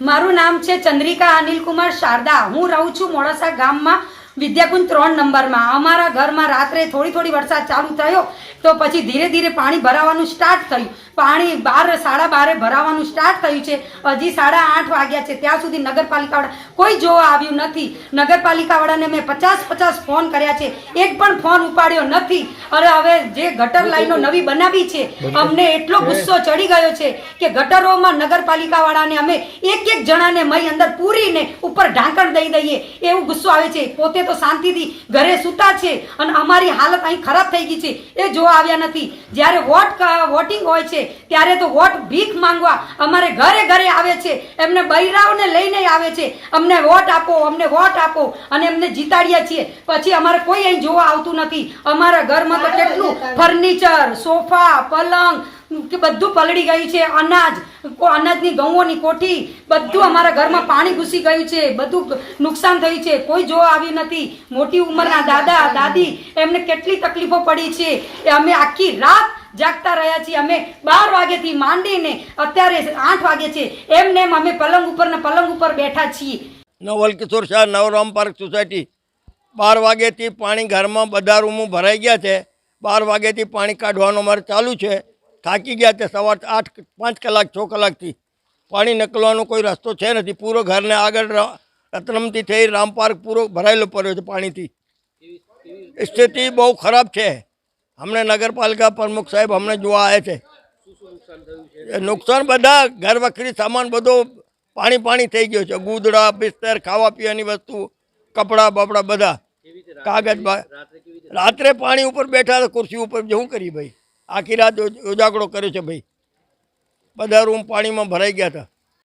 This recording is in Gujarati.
મારું નામ છે ચંદ્રિકા અનિલકુમાર શારદા. હું રહું છું મોડાસા ગામમાં વિદ્યાકુંજ ત્રણ નંબરમાં. અમારા ઘરમાં રાત્રે થોડી થોડી વરસાદ ચાલુ થયો તો પછી ધીરે ધીરે પાણી ભરાવાનું સ્ટાર્ટ થયું. પાણી બાર, સાડા બારે ભરાવાનું સ્ટાર્ટ થયું છે. હજી સાડા આઠ વાગ્યા છે. ત્યાં સુધી નગરપાલિકાવાળા કોઈ જોવા આવ્યું નથી. નગરપાલિકાવાળાને મેં પચાસ પચાસ ફોન કર્યા છે. એક પણ ફોન ઉપાડ્યો નથી. અરે હવે જે ગટર લાઈનો નવી બનાવી છે, અમને એટલો ગુસ્સો ચડી ગયો છે કે ગટરોમાં નગરપાલિકાવાળાને અમે એક એક જણાને મય અંદર પૂરીને ઉપર ઢાંકણ દઈ દઈએ. એવું ગુસ્સો આવે છે. પોતે તો શાંતિથી ઘરે સૂતા છે અને અમારી હાલત અહીં ખરાબ થઈ ગઈ છે. એ જોવા આવ્યા નથી. જ્યારે વોટ વોટિંગ હોય છે ત્યારે તો વોટ ભીખ માંગવા અમારે ઘરે ઘરે આવે છે. એમને બૈરાઓને લઈને આવે છે. અમને વોટ આપો અમને વોટ આપો અને એમને જીતાડ્યા છીએ. પછી અમારે કોઈ અહીં જોવા આવતું નથી. અમારા ઘરમાં તો કેટલું ફર્નિચર સોફા પલંગ કે બધું પલળી ગયું છે અનાજ કો- અનાજની ઘઉંઓની કોઠી બધું અમારા ઘરમાં પાણી ઘૂસી ગયું છે બધું નુકસાન થયું છે. કોઈ જોવા આવ્યું નથી. મોટી ઉંમરના દાદા દાદી એમને કેટલી તકલીફો પડી છે. એ અમે આખી રાત જાગતા રહ્યા છીએ. અમે બાર વાગ્યાથી માંડીને અત્યારે આઠ વાગે છે. એમને એમ અમે પલંગ ઉપર ને પલંગ ઉપર બેઠા છીએ. Naval Kishore Shah Navram park society. બાર વાગ્યાથી પાણી ઘરમાં બધા રૂમો ભરાઈ ગયા છે. બાર વાગ્યાથી પાણી કાઢવાનું અમારે ચાલુ છે. થાકી ગયા છે સવાર આઠ પાંચ કલાક છ કલાકથી. પાણી નીકળવાનો કોઈ રસ્તો છે નથી. પૂરો ઘરને આગળ રતનમથી થઈ રામ પાર્ક પૂરો ભરાયેલો પડ્યો છે પાણીથી. સ્થિતિ બહુ ખરાબ છે. હમણે નગરપાલિકા પ્રમુખ સાહેબ હમણાં જોવા આવે છે. નુકસાન બધા ઘર વખરી સામાન બધો પાણી પાણી થઈ ગયો છે. ગૂદડા બિસ્તર ખાવા પીવાની વસ્તુ કપડાં બપડા બધા. કાગજ રાત્રે પાણી ઉપર બેઠા ખુરશી ઉપર. શું કરી ભાઈ? આખી રાત ઉજ- ઉજાગરો કર્યો છે ભાઈ. બધા રૂમ પાણીમાં ભરાઈ ગયા હતા.